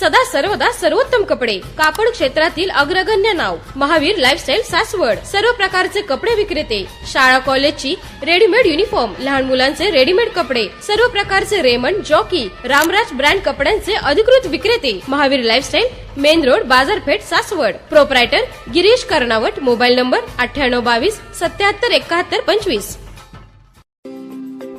सदा सर्वदा सर्वोत्तम कपडे. कापड क्षेत्रातील अग्रगण्य नाव. महावीर लाईफस्टाईल सासवड. सर्व प्रकारचे कपडे विक्रेते. शाळा कॉलेजची रेडीमेड युनिफॉर्म लहान मुलांचे रेडीमेड कपडे. सर्व प्रकारचे रेमंड जॉकी रामराज ब्रँड कपड्यांचे अधिकृत विक्रेते. महावीर लाईफस्टाईल मेन रोड बाजारपेठ Saswad. Proprietor Girish Karnavat mobile number अठ्ठ्याण्णव बावीस सत्याहत्तर एकाहत्तर पंचवीस.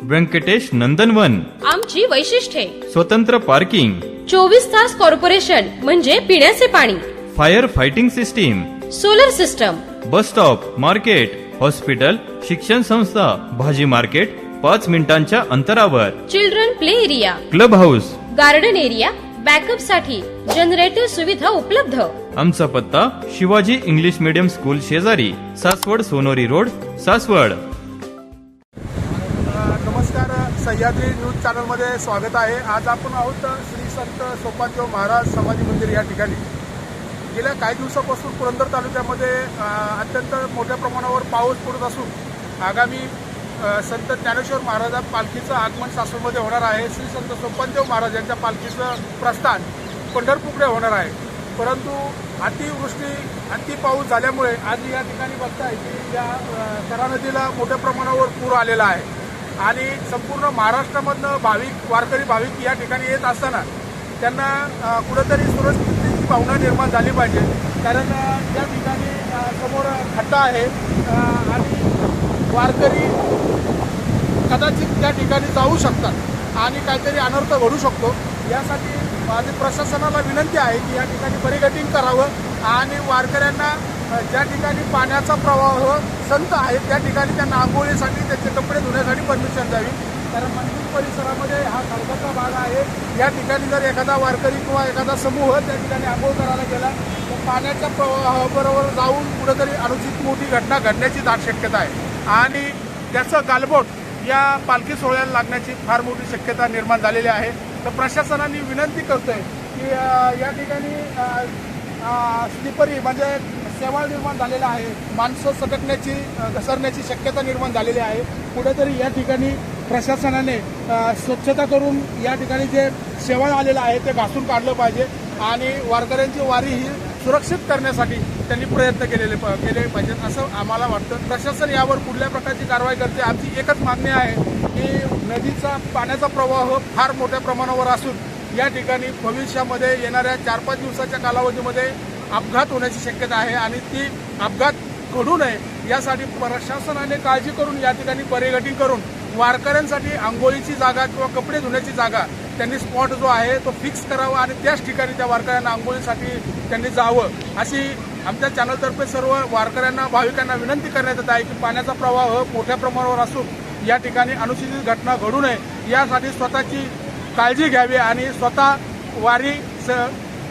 व्यंकटेश नंदनवन. आमची वैशिष्ट्ये. स्वतंत्र पार्किंग चोवीस तास कॉर्पोरेशन म्हणजे पिण्याचे पाणी. Fire fighting system. Solar system. Bus stop market hospital शिक्षण संस्था भाजी मार्केट पाच मिनिटांच्या अंतरावर. Children play area. Club house. Garden area बॅकअपसाठी generator सुविधा उपलब्ध. आमचा पत्ता शिवाजी इंग्लिश मीडियम स्कूल शेजारी सासवड सोनोरी रोड सासवड. सह्याद्री न्यूज चॅनलमध्ये स्वागत आहे. आज आपण आहोत श्री संत सोपानदेव महाराज समाधी मंदिर या ठिकाणी. गेल्या काही दिवसापासून पुरंदर तालुक्यामध्ये अत्यंत मोठ्या प्रमाणावर पाऊस पडत असून आगामी संत ज्ञानेश्वर महाराजा पालखीचं आगमन सासूरमध्ये होणार आहे. श्री संत सोपानदेव महाराज यांच्या पालखीचं प्रस्थान पंढरपूरकडे होणार आहे. परंतु अतिवृष्टी अति पाऊस झाल्यामुळे आज या ठिकाणी बघताय की या अ, करा नदीला मोठ्या प्रमाणावर पूर आलेला आहे. आणि संपूर्ण महाराष्ट्रामधनं भाविक वारकरी भाविक या ठिकाणी येत असताना त्यांना कुठंतरी सुरक्षिततेची भावना निर्माण झाली पाहिजे. कारण अ, या ठिकाणी समोर खड्डा आहे आणि वारकरी कदाचित त्या ठिकाणी जाऊ शकतात आणि काहीतरी अनर्थ घडू शकतो. यासाठी माझी प्रशासनाला विनंती आहे की या ठिकाणी बरीगटिंग करावं आणि वारकऱ्यांना ज्या ठिकाणी पाण्याचा प्रवाह संत आहे त्या ठिकाणी त्यांना आंघोळीसाठी त्याचे कपडे धुण्यासाठी परमिशन द्यावी. कारण मंदिर परिसरामध्ये हा खडकाचा भाग आहे. या ठिकाणी जर एखादा वारकरी किंवा एखादा समूह त्या ठिकाणी आंघोळ करायला गेला तर पाण्याच्या प्रवाहाबरोबर जाऊन कुठंतरी अनुचित मोठी घटना घडण्याची दाट शक्यता आहे. आणि त्याचं गालबोट या पालखी सोहळ्याला लागण्याची फार मोठी शक्यता निर्माण झालेली आहे. तर प्रशासनाने विनंती करतोय की या ठिकाणी स्लिपरी म्हणजे सेवाळ निर्माण झालेला आहे. माणसं सटकण्याची घसरण्याची शक्यता निर्माण झालेली आहे. कुठेतरी या ठिकाणी प्रशासनाने स्वच्छता करून या ठिकाणी जे शेवाळ आलेलं आहे ते घासून काढलं पाहिजे आणि वारकऱ्यांची वारी ही सुरक्षित करण्यासाठी त्यांनी प्रयत्न केलेले प- केले पाहिजेत असं आम्हाला वाटतं. प्रशासन यावर कुठल्या प्रकारची कारवाई करते आमची एकच मागणी आहे की नदीचा पाण्याचा प्रवाह फार मोठ्या प्रमाणावर असून या ठिकाणी भविष्यामध्ये येणाऱ्या चार पाच दिवसाच्या कालावधीमध्ये अपघात होण्याची शक्यता आहे आणि ती अपघात घडू नये यासाठी प्रशासनाने काळजी करून या ठिकाणी बरेगटिंग करून वारकऱ्यांसाठी आंघोळीची जागा किंवा कपडे धुण्याची जागा त्यांनी स्पॉट जो आहे तो फिक्स करावा आणि त्याच ठिकाणी त्या वारकऱ्यांना आंघोळीसाठी त्यांनी जावं अशी आमच्या चॅनलतर्फे सर्व वारकऱ्यांना भाविकांना विनंती करण्यात येत आहे की पाण्याचा प्रवाह मोठ्या प्रमाणावर असून या ठिकाणी अनुसूचित घटना घडू नये. यासाठी स्वतःची काळजी घ्यावी आणि स्वतः वारी स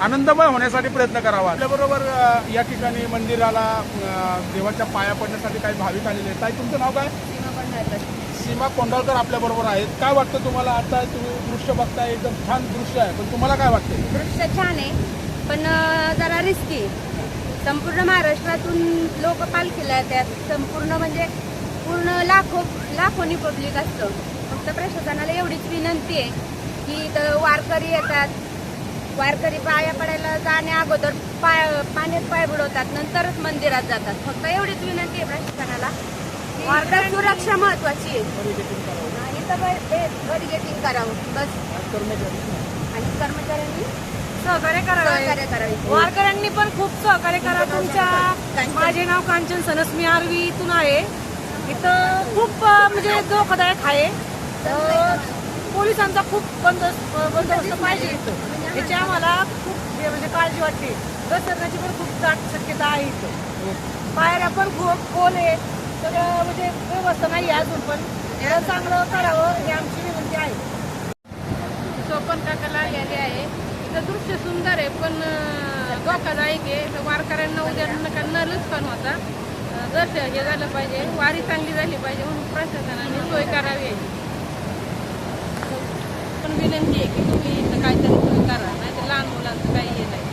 आनंदमय होण्यासाठी प्रयत्न करावा. त्याबरोबर अ, या ठिकाणी मंदिराला देवाच्या पाया पडण्यासाठी काही भाविक आलेले आहेत. ताई तुमचं नाव काय? सीमा कोंडाळकर आपल्या बरोबर आहेत. काय वाटतं तुम्हाला? आता तुम्ही दृश्य बघताय एकदम छान दृश्य आहे. पण तुम्हाला काय वाटतंय? दृश्य छान आहे पण जरा रिस्की संपूर्ण महाराष्ट्रातून लोक पालखीला येतात संपूर्ण म्हणजे पूर्ण लाखो लाखोनी पब्लिक असतं. फक्त प्रशासनाला एवढीच विनंती आहे की इथं वारकरी येतात वारकरी पाया पडायला जाण्या अगोदर पाय पाण्यात पाय बुडवतात नंतरच मंदिरात जातात. फक्त एवढीच विनंती आहे प्रशासनाला. वारकरी सुरक्षा महत्वाची आहे. इथं बॅरिगेटिंग करावं. बस. आणि कर्मचाऱ्यांनी सहकार्य करावे. वारकऱ्यांनी पण खूप सहकार्य करा. तुमच्या माझे नाव कांचन सनस्मी आरवी इथून आहे. इथं खूप म्हणजे धोकादायक आहे. पोलिसांचा खूप बंदोबस्त बंदोबस्त पाहिजे. याची आम्हाला खूप हे म्हणजे काळजी वाटते. घसरण्याची पण खूप दाट शक्यता आहे इथं. पायऱ्या पण खूप खोल आहे. सगळं म्हणजे व्यवस्था नाही आहे अजून पण याला चांगलं करावं ही आमची विनंती आहे. सोपन काकाला आलेली आहे. इथं दृश्य सुंदर आहे पण धोकादायक आहे. तर वारकऱ्यांना उद्या नका न नुकसान होता. दर्श हे झालं पाहिजे. वारी चांगली झाली पाहिजे म्हणून प्रशासनाने सोय करावी आहे. विनंती आहे की तुम्ही इथं काहीतरी करा नाही तर लहान मुलांचं काही हे नाही.